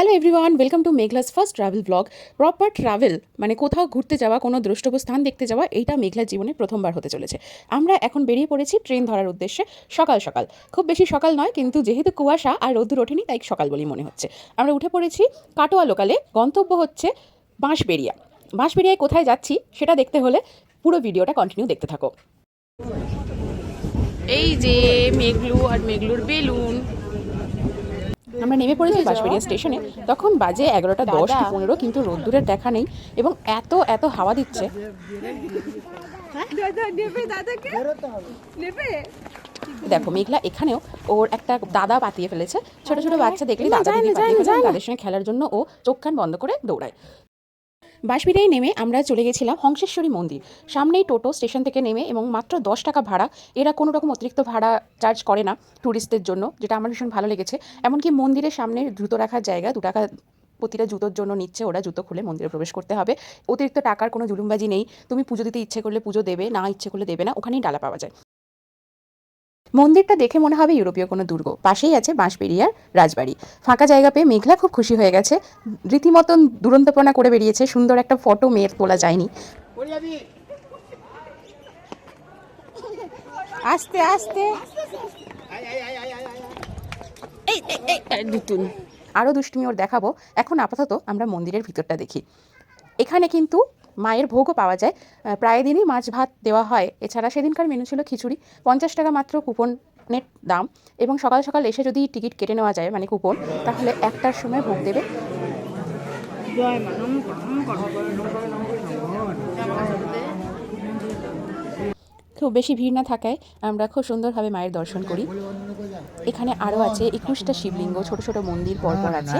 Hello everyone welcome to Meghla's first travel blog proper travel মানে কোথাও ঘুরতে যাওয়া, কোনো দ্রষ্টব্য স্থান দেখতে যাওয়া, এইটা মেঘলার জীবনে প্রথমবার হতে চলেছে। আমরা এখন বেরিয়ে পড়েছি ট্রেন ধরার উদ্দেশ্যে, সকাল সকাল। খুব বেশি সকাল নয়, কিন্তু যেহেতু কুয়াশা আর রোদ্দুর ওঠেনি, তাই সকাল বলেই মনে হচ্ছে। আমরা উঠে পড়েছি কাটোয়া লোকালে, গন্তব্য হচ্ছে বাঁশবেড়িয়া। বাঁশবেড়িয়ায় কোথায় যাচ্ছি, সেটা দেখতে হলে পুরো ভিডিওটা কন্টিনিউ দেখতে থাকো। এই যে মেঘলু আর মেঘলুর বেলুন। আমরা নেমে পড়েছি বাঁশবেড়িয়া স্টেশনে। তখন বাজে এগারোটা দশ কি পনেরো কিন্তু রোদ্দুরের দেখা নেই এবং এত এত হাওয়া দিচ্ছে। নেবে দেখো মেঘলা এখানেও ওর একটা দাদা পাতিয়ে ফেলেছে। ছোট ছোট বাচ্চা দেখলে দাদা দিদি পাতিয়ে তাদের সঙ্গে খেলার জন্য ও চোখ কান বন্ধ করে দৌড়ায়। বাঁশবিড়ায় নেমে আমরা চলে গেছিলাম হংসেশ্বরী মন্দির। সামনেই টোটো স্টেশন থেকে নেমে এবং মাত্র দশ টাকা ভাড়া। এরা কোনো রকম অতিরিক্ত ভাড়া চার্জ করে না ট্যুরিস্টদের জন্য, যেটা আমার ভীষণ ভালো লেগেছে। এমনকি মন্দিরের সামনে জুতো রাখার জায়গা, দু টাকা প্রতিটা জুতোর জন্য নিচ্ছে ওরা, জুতো খুলে মন্দিরে প্রবেশ করতে হবে। অতিরিক্ত টাকার কোনো জুলুমবাজি নেই। তুমি পুজো দিতে ইচ্ছে করলে পুজো দেবে, না ইচ্ছে করলে দেবে না, ওখানেই ডালা পাওয়া যায়। মন্দিরটা দেখে মনে হবে ইউরোপীয় কোনো দুর্গ। পাশেই আছে বাঁশবেড়িয়ার রাজবাড়ি। ফাঁকা জায়গা পেয়ে মেঘলা খুব খুশি হয়ে গেছে। রীতিমতন দুরন্তপনা করে বেরিয়েছে। সুন্দর একটা ফটো মেয়ের তোলা যায়নি। আস্তে আস্তে। আরও দুষ্টুমি ওর দেখাবো। এখন আপাতত আমরা মন্দিরের ভিতরটা দেখি। এখানে কিন্তু মায়ের ভোগও পাওয়া যায়। প্রায় দিনই মাছ ভাত দেওয়া হয়। এছাড়া সেদিনকার মেনু ছিল খিচুড়ি। পঞ্চাশ টাকা মাত্র কুপনের দাম এবং সকাল সকাল এসে যদি টিকিট কেটে নেওয়া যায় মানে কুপন তাহলে একটার সময় ভোগ দেবে। খুব বেশি ভিড় না থাকায় আমরা খুব সুন্দরভাবে মায়ের দর্শন করি। এখানে আরও আছে একুশটা শিবলিঙ্গ ছোট ছোট মন্দির পরপর আছে।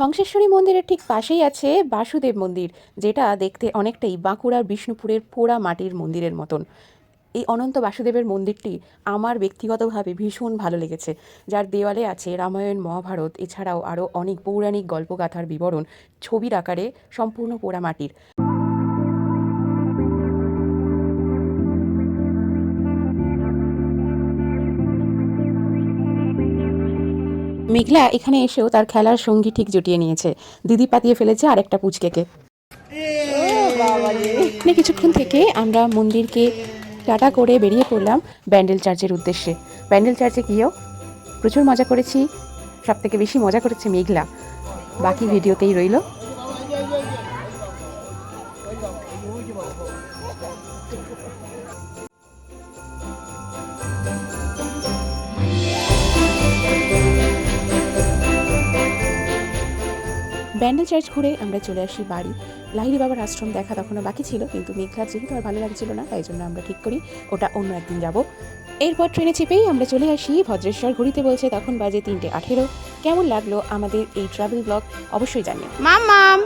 হংসেশ্বরী মন্দিরের ঠিক পাশেই আছে বাসুদেব মন্দির, যেটা দেখতে অনেকটাই বাঁকুড়ার বিষ্ণুপুরের পোড়া মাটির মন্দিরের মতন। এই অনন্ত বাসুদেবের মন্দিরটি আমার ব্যক্তিগতভাবে ভীষণ ভালো লেগেছে। যার দেওয়ালে আছে রামায়ণ, মহাভারত, এছাড়াও আরও অনেক পৌরাণিক গল্পগাথার বিবরণ, ছবির আকারে সম্পূর্ণ পোড়া মাটির। মেঘলা এখানে এসেও তার খেলার সঙ্গী ঠিক জুটিয়ে নিয়েছে। দিদি পাতিয়ে ফেলেছে আর আরেকটা পুচকেকে। কিছুক্ষণ থেকে আমরা মন্দিরকে টাটা করে বেরিয়ে পড়লাম ব্যান্ডেল চার্চের উদ্দেশ্যে। ব্যান্ডেল চার্চে গিয়েও প্রচুর মজা করেছি সব থেকে বেশি মজা করেছে মেঘলা। বাকি ভিডিওতেই রইল। ব্যান্ডেল চার্চ ঘুরে আমরা চলে আসি বাড়ি। লাহিরি বাবার আশ্রম দেখা তখনও বাকি ছিল কিন্তু মেঘলার যেহেতু আর ভালো লাগছিল না তাই জন্য আমরা ঠিক করি ওটা অন্য একদিন যাব। এরপর ট্রেনে চেপেই আমরা চলে আসি ভদ্রেশ্বর ঘুরিতে বলছে তখন বাজে তিনটে আঠেরো। কেমন লাগল আমাদের এই ট্রাভেল ব্লগ অবশ্যই জানিও। মাম মাম.